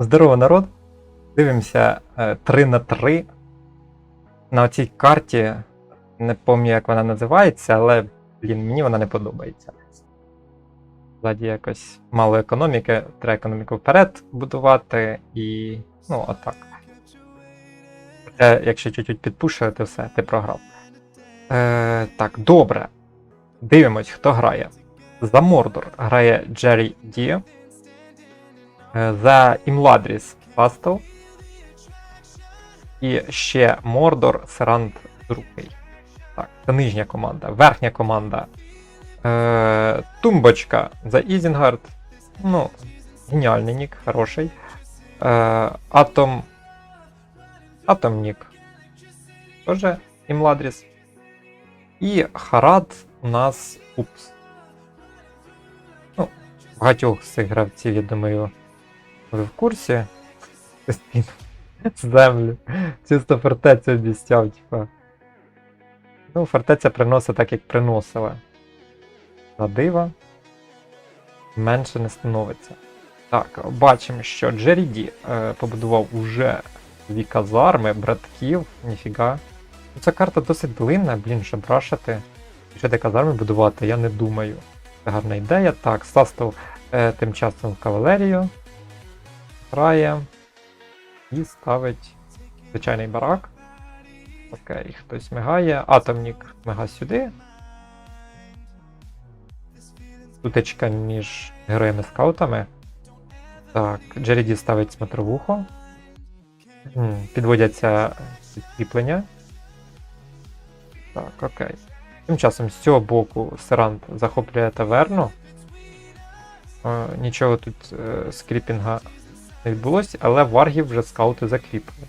Здорово, народ! Дивимося е, 3 на 3 На цій карті не пам'ятаю, як вона називається, але блін, мені вона не подобається. Ззаді якось мало економіки, треба економіку вперед будувати і. ну, отак. Хоча, якщо чуть-чуть підпушити, все, ти програв. Е, так, добре. Дивимось, хто грає. За Мордор грає Джері Ді. Е, За Імладріс Фастел. І ще Мордор Серант Другий. Так, це нижня команда. Верхня команда. Е, Тумбочка за Ізінгард. Ну, геніальний нік, хороший. Е, Атом. Атом нік. Імладріс. І Харад у нас Упс. Ну, багатьох з цих гравців, я думаю, ви в курсі. Землю. Чисто фортецю обіцяв, типа. Ну, фортеця приносить так, як приносила. На диво. Менше не становиться. Так, бачимо, що Джері Ді е, побудував уже дві казарми, братків, ніфіга. Ну, Ця карта досить длинна, блін, щоб рашити. Що де казарми будувати, я не думаю. Це гарна ідея. Так, Састов е, тим часом в кавалерію грає і ставить звичайний барак. Окей, хтось мигає. Атомнік мига сюди. Тутечка між героями-скаутами. Так, Джеріді ставить смотровуху. Підводяться підкріплення. Так, окей. Тим часом з цього боку Серант захоплює таверну. Е, нічого тут е, скріпінга не відбулося, але варгів вже скаути закріпили.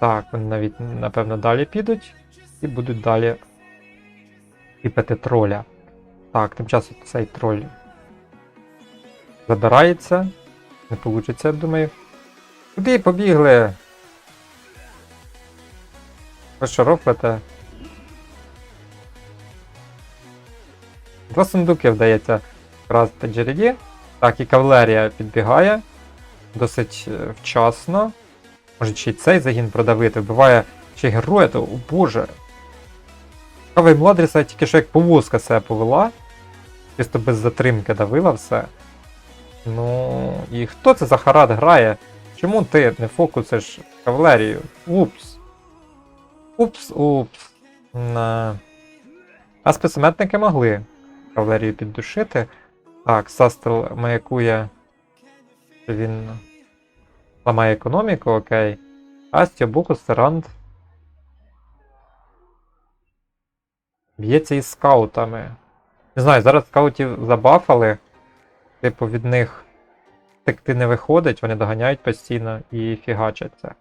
Так, вони навіть, напевно, далі підуть і будуть далі кріпити троля. Так, тим часом цей троль забирається. Не вийде, я думаю. Куди побігли? Ви що рофлите? Два сундуки вдається вкрасти Джереді. Так, і кавалерія підбігає. Досить е, вчасно. Може ще й цей загін продавити. Вбиває ще героя, то о боже. Кава Младріса тільки що як повозка себе повела. Чисто без затримки давила все. Ну. І хто це за харат грає? Чому ти не фокусиш кавалерію? Упс. Упс, упс. На. А спецметники могли кавалерію піддушити. Так, Састел маякує. Що Він ламає економіку, окей. А з цього боку Серант б'ється із скаутами. Не знаю, зараз скаутів забафали. Типу, від них текти не виходить, вони доганяють постійно і фігачаться.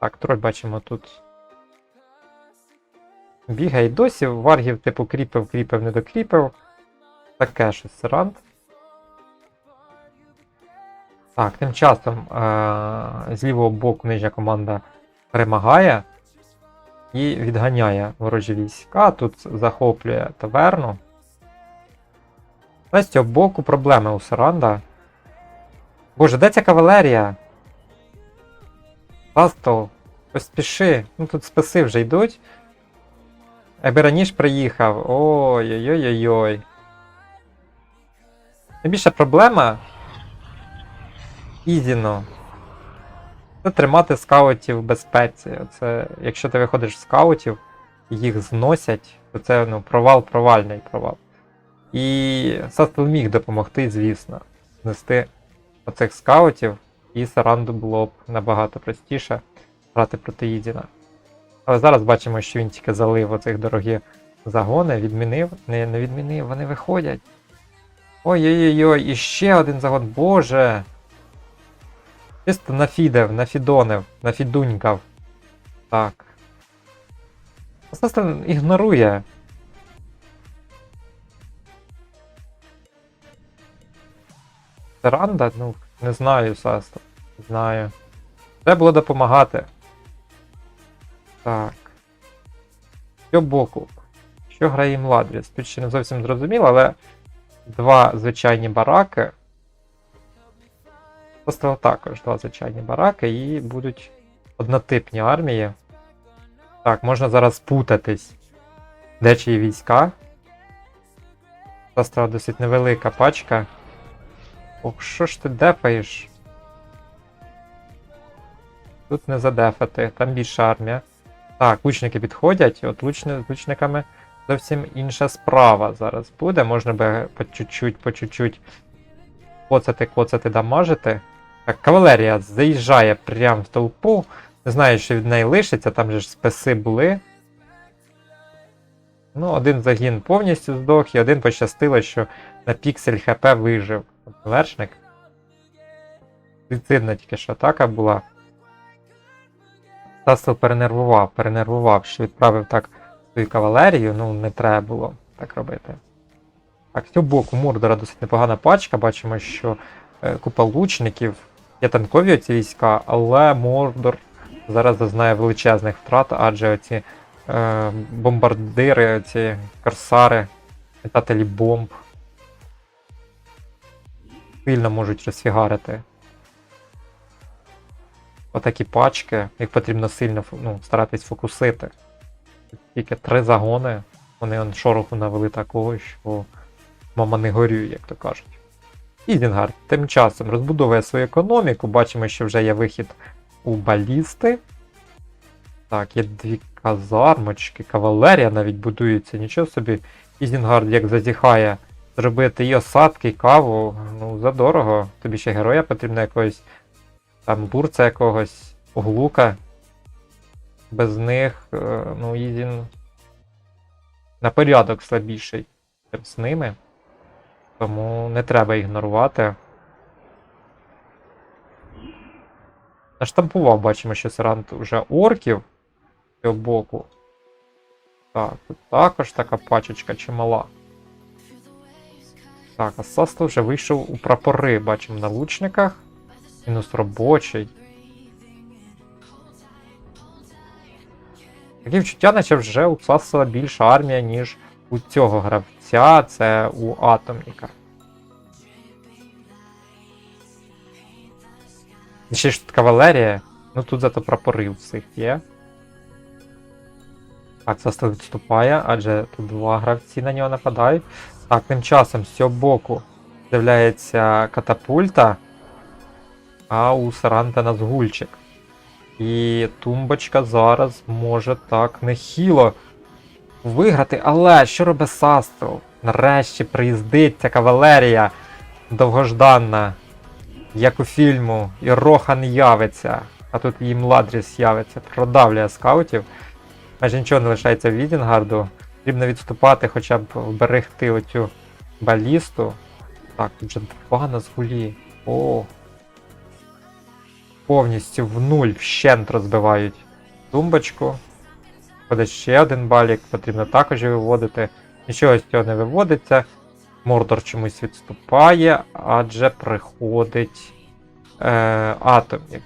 Так, троль бачимо тут. Бігає досі, варгів, типу, кріпив, кріпив, не докріпив. Таке щось Серант. Так, тим часом е- з лівого боку нижня команда перемагає і відганяє ворожі війська. Тут захоплює таверну. З цього боку проблеми у Саранда. Боже, де ця кавалерія? Пастол, поспіши. Ну тут списи вже йдуть. Якби раніше приїхав. Ой-ой-ой-ой-ой. Найбільша проблема. Ізіно. Це тримати скаутів в безпеці. Оце, якщо ти виходиш з скаутів, їх зносять, то це ну, провал, провальний провал. І Састел міг допомогти, звісно, знести оцих скаутів, і Саранду було б набагато простіше грати проти Ізіна. Але зараз бачимо, що він тільки залив оцих дорогі загони, відмінив. Не, не відмінив, вони виходять. Ой-ой-ой, і ще один загон, боже! Чисто нафідев, нафідонив, нафідунькав. Так. Састел ігнорує. Серанда? Ну, не знаю, Саста. Знаю. Треба було допомагати. Так. Цього боку. Що грає Младріс? Тут ще не зовсім зрозуміло, але два звичайні бараки. Поставив також два звичайні бараки і будуть однотипні армії. Так, можна зараз путатись. Де чиї війська? Поставив досить невелика пачка. Ох, що ж ти дефаєш? Тут не задефати, там більша армія. Так, лучники підходять, от лучни, з лучниками зовсім інша справа зараз буде. Можна би по чуть-чуть, по чуть-чуть коцати, коцати, дамажити. Так, кавалерія заїжджає прямо в толпу. Не знаю, що від неї лишиться, там же ж списи були. Ну, один загін повністю здох, і один пощастило, що на піксель ХП вижив. Вершник. Суїцидна тільки що атака була. Тасел перенервував, перенервував, що відправив так свою кавалерію, ну не треба було так робити. Так, з цього боку Мурдора досить непогана пачка. Бачимо, що е, купа лучників, є танкові оці війська, але Мордор зараз зазнає величезних втрат, адже оці е, бомбардири, оці корсари, метателі бомб сильно можуть розфігарити. Отакі пачки, їх потрібно сильно ну, старатись фокусити. Тільки три загони, вони он шороху навели такого, що мама не горює, як то кажуть. Ізінгард тим часом розбудовує свою економіку. Бачимо, що вже є вихід у балісти. Так, є дві казармочки, кавалерія навіть будується. Нічого собі. Ізінгард як зазіхає зробити і осадки, і каву. Ну, задорого. Тобі ще героя потрібно якогось там бурця якогось, глука. Без них, е, ну, Ізін на порядок слабіший, з ними. Тому не треба ігнорувати. Наштампував, бачимо, що Сарант вже орків з цього боку. Так, тут також така пачечка чимала. Так, а вже вийшов у прапори, бачимо на лучниках. Мінус робочий. Таке відчуття, наче вже у Састела більша армія, ніж у цього гравця, це у Атомніка. І Ще ж тут кавалерія. Ну тут зато прапори у всіх є. Так, Састел відступає, адже тут два гравці на нього нападають. Так, тим часом з цього боку з'являється катапульта, а у Саранта Назгульчик. І тумбочка зараз може так нехило виграти. Але що робить Састров? Нарешті приїздить ця кавалерія довгожданна, як у фільму, і Рохан явиться, а тут і Младріс явиться, продавлює скаутів. Майже нічого не лишається в Відінгарду. Потрібно відступати, хоча б вберегти оцю балісту. Так, тут вже два на згулі. О. Повністю в нуль вщент розбивають тумбочку. Буде ще один балік, потрібно також виводити. Нічого з цього не виводиться. Мордор чомусь відступає, адже приходить е, атомік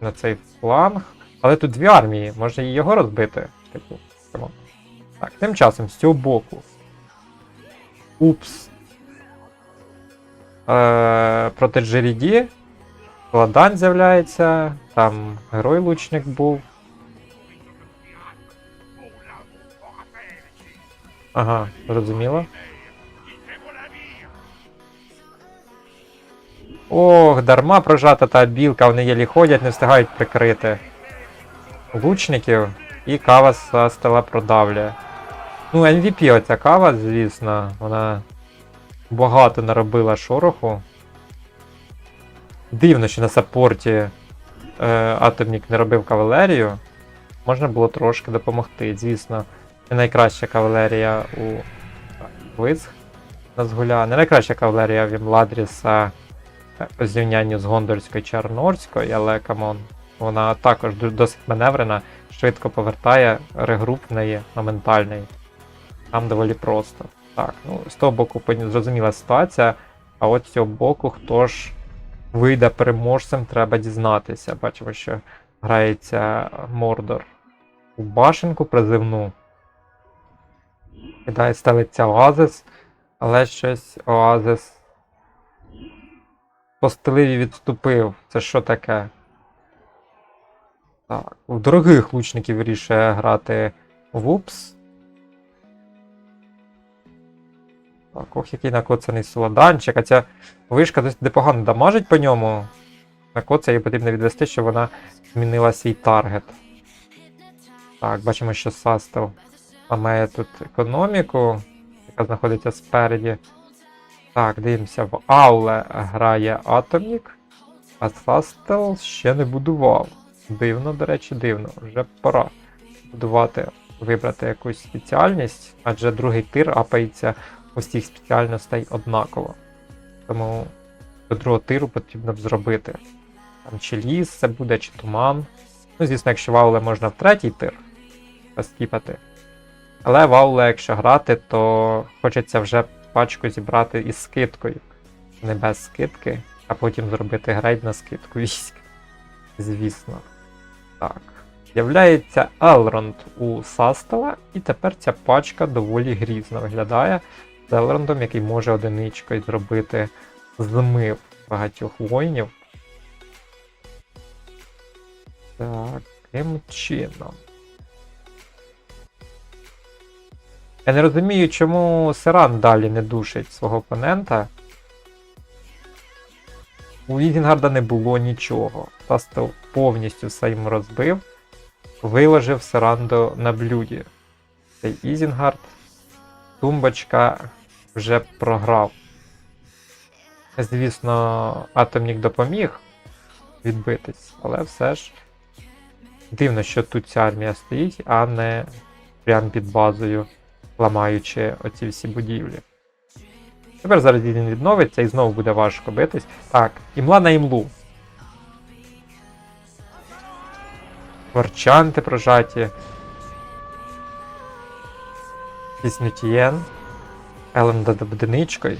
на цей фланг. Але тут дві армії, може і його розбити? Типу. Так, тим часом з цього боку. Упс. Е, проти Джеріді. Ладан з'являється. Там герой лучник був. Ага, зрозуміло. Ох, дарма прожата та білка, вони єлі ходять, не встигають прикрити лучників, і кава з стола продавлює. Ну, MVP оця кава, звісно, вона багато наробила шороху. Дивно, що на саппорті е, Атомнік не робив кавалерію. Можна було трошки допомогти. Звісно, не найкраща кавалерія у Висх Назгуля. Не найкраща кавалерія в Імладріса е, по зрівнянню з Гондорською чи Арнорською, але камон. Вона також досить маневрена, швидко повертає, регруп в неї моментальний. Там доволі просто. Так, ну з того боку зрозуміла ситуація, а от з цього боку хто ж вийде переможцем, треба дізнатися. Бачимо, що грається Мордор у башенку призивну. Кидає ставиться Оазис, але щось Оазис по стилеві відступив. Це що таке? Так, у дорогих лучників вирішує грати Вупс. Так, ох, який накоцаний солоданчик. А ця вишка досить непогано дамажить по ньому. Накоцає її потрібно відвести, щоб вона змінила свій таргет. Так, бачимо, що Састел має тут економіку, яка знаходиться спереді. Так, дивимося, в Ауле грає Атомік, а Састел ще не будував. Дивно, до речі, дивно. Вже пора будувати, вибрати якусь спеціальність, адже другий тир апається усіх спеціальностей однаково. Тому до другого тиру потрібно б зробити. Там чи ліс це буде, чи туман. Ну, звісно, якщо вауле можна в третій тир поскіпати. Але вауле, якщо грати, то хочеться вже пачку зібрати із скидкою. Не без скидки, а потім зробити грейд на скидку військ. Звісно. Так. З'являється Елронд у Састела, і тепер ця пачка доволі грізно виглядає з Елрондом, який може одиничкою зробити змив багатьох воїнів. Так, чином. Я не розумію, чому Серан далі не душить свого опонента. У Ізінгарда не було нічого. Тастел повністю все йому розбив, виложив Серандо на блюді. Цей Ізінгард, тумбочка вже програв. Звісно, Атомнік допоміг відбитись, але все ж дивно, що тут ця армія стоїть, а не прямо під базою, ламаючи оці всі будівлі. Тепер зараз він відновиться і знову буде важко битись. Так, імла на імлу. Ворчанти прожаті. Піснютієн. Елен над одиничкою.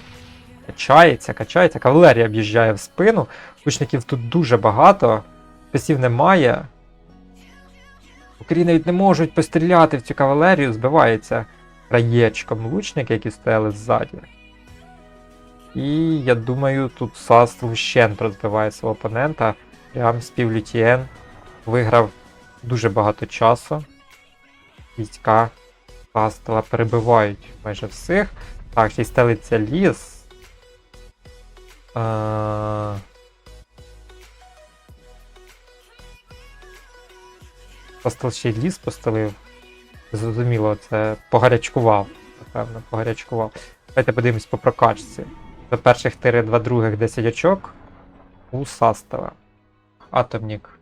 Качається, качається. Кавалерія об'їжджає в спину. Лучників тут дуже багато. Списів немає. Укрі навіть не можуть постріляти в цю кавалерію, збивається краєчком лучники, які стояли ззаді. І я думаю, тут Саст вщент розбиває свого опонента. Прям спів Лютієн. Виграв дуже багато часу. Війська Састела перебивають майже всіх. Так, ще й стелиться ліс. А... Постел ще й ліс постелив. Зрозуміло, це погарячкував. Напевно, погарячкував. Давайте подивимось по прокачці. До перших 4, 2 других 10 очок у Састела. Атомнік.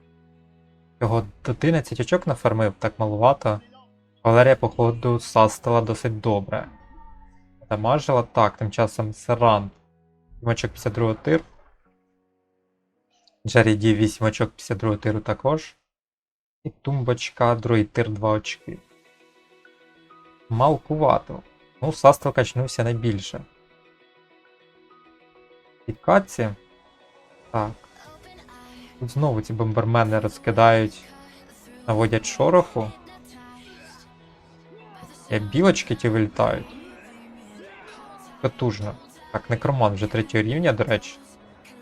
Його 11 очок нафармив, так малувато. Валерія, походу, Састела досить добре. Дамажила. Так, тим часом Серант. 7 очок 52 тир. Джері Ді 8 очок 52 тиру також. І тумбочка, другий тир 2 очки. Малкувато. Ну, Састел качнувся найбільше. Підкатці. Так. Тут знову ці бомбермени розкидають, наводять шороху. І білочки ті вилітають. Потужно. Так, некроман вже третього рівня, до речі.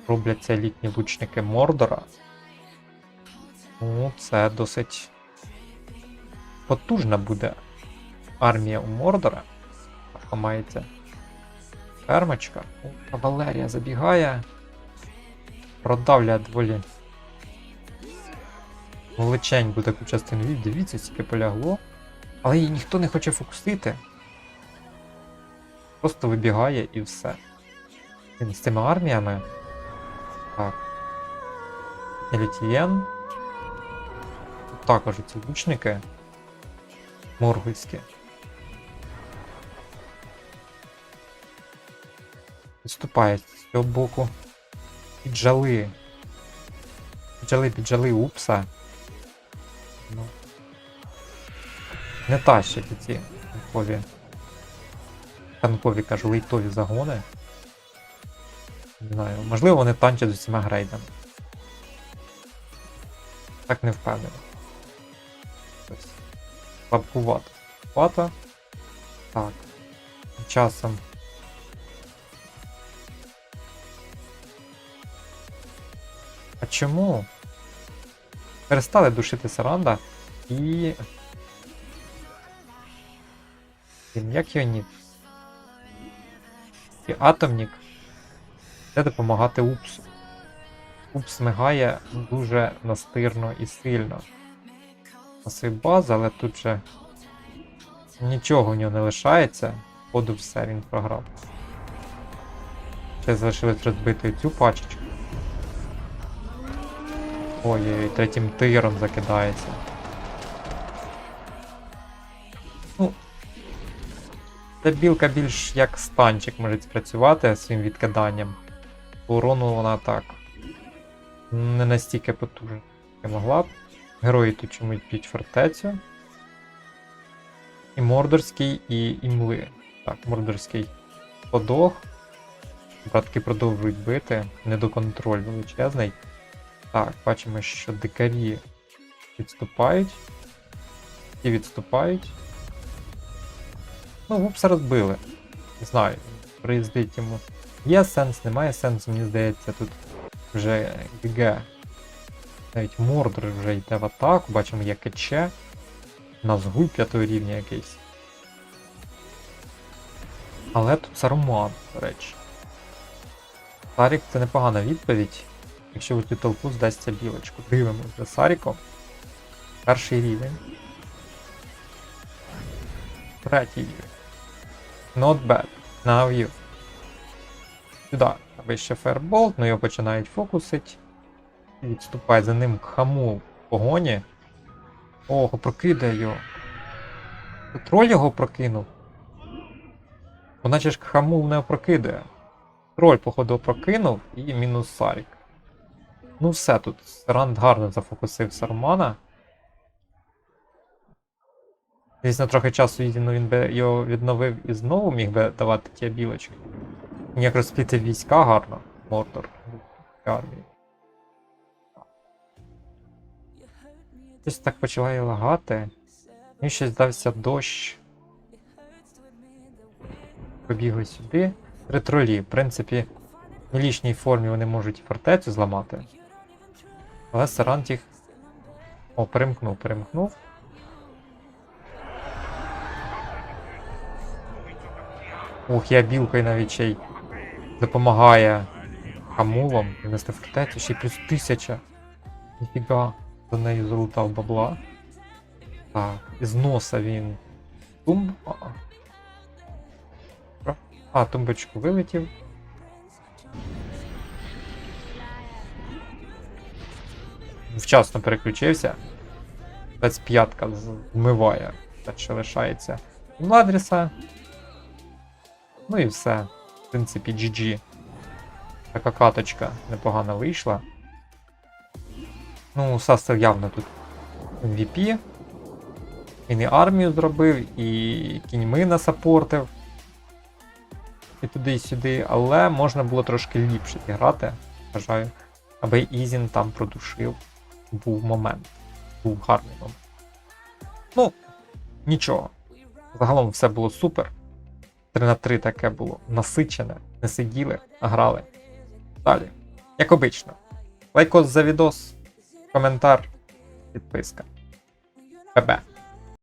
Робляться елітні лучники Мордора. Ну, це досить потужна буде армія у Мордора. Ламається фермочка. О, Кавалерія забігає. Продавлює доволі величеньку таку частину. Від- Дивіться, скільки полягло. Але її ніхто не хоче фокусити. Просто вибігає і все. Він з цими арміями. Так. Елітієн. Також ці лучники. Моргульські. Відступають з цього боку. Піджали. Піджали, піджали упса. Ну. Не тащать ці танкові. Танкові, кажу, лейтові загони. Не знаю, можливо, вони танчать з усіма грейдами. Так не впевнений. Слабкувато. Слабкувато. Так. Часом. А чому? Перестали душити Саранда і. Як його? І Атомнік буде допомагати Упсу. Упс мигає дуже настирно і сильно. На свою базу, але тут же нічого в нього не лишається. Походу все, він програв. Ще залишилось розбити цю пачечку. Ой-ой, третім тиром закидається. Ну. Ця білка більш як станчик може спрацювати своїм відкиданням. По урону вона так. Не настільки потужна, як могла б. Герої тут чомусь б'ють фортецю. І Мордорський, і імли. Так, Мордорський подох. Братки продовжують бити. Недоконтроль величезний. Так, бачимо, що дикарі відступають. І відступають. Ну, вупса розбили. Не знаю, приїздить йому. Є сенс, немає сенсу, мені здається, тут вже ГГ. Навіть Мордор вже йде в атаку, бачимо, є КЧ. Назгуль п'ятого рівня якийсь. Але тут Саруман, до речі. Сарік це непогана відповідь. Якщо в цю здасться білочку. Дивимось за Саріком. Перший рівень. Третій рівень. Not bad. Now you. Сюди. Вище фаерболт, ну його починають фокусить. Відступає за ним хаму в погоні. Ого, прокидає його. Троль його прокинув. Бо наче ж хамул не прокидає. Троль, походу, прокинув і мінус Сарік. Ну все тут. Ранд гарно зафокусив Сармана. Звісно, трохи часу ну, він би його відновив і знову міг би давати ті білочки. Він як розпліти війська гарно. Мордор. Армії. Щось так почуває лагати. Мені щось здався дощ. Побігли сюди. Три тролі. В принципі, в мілічній формі вони можуть фортецю зламати. Але Сарант. О, перемкнув, перемкнув. Ух, я білкою навіть ще й допомагає хамулам принести фортецю, ще й плюс тисяча. Ніфіга, за нею залутав бабла. Так, із носа він. Тум. А, а. А, тумбочку вилетів. Вчасно переключився. 25-ка вмиває. Так що лишається Младріса. Ну і все. В принципі, GG. Така каточка непогано вийшла. Ну, Састер явно тут MVP. Він і армію зробив, і кіньми насапортив. І туди, і сюди, але можна було трошки ліпше зіграти, вважаю. Аби Ізін там продушив. Був момент. Був гарний момент. Ну, нічого. Загалом все було супер. 3 на 3 таке було насичене, не сиділи, а грали. Далі. Як обично. Лайкос за відос, коментар, підписка. ББ.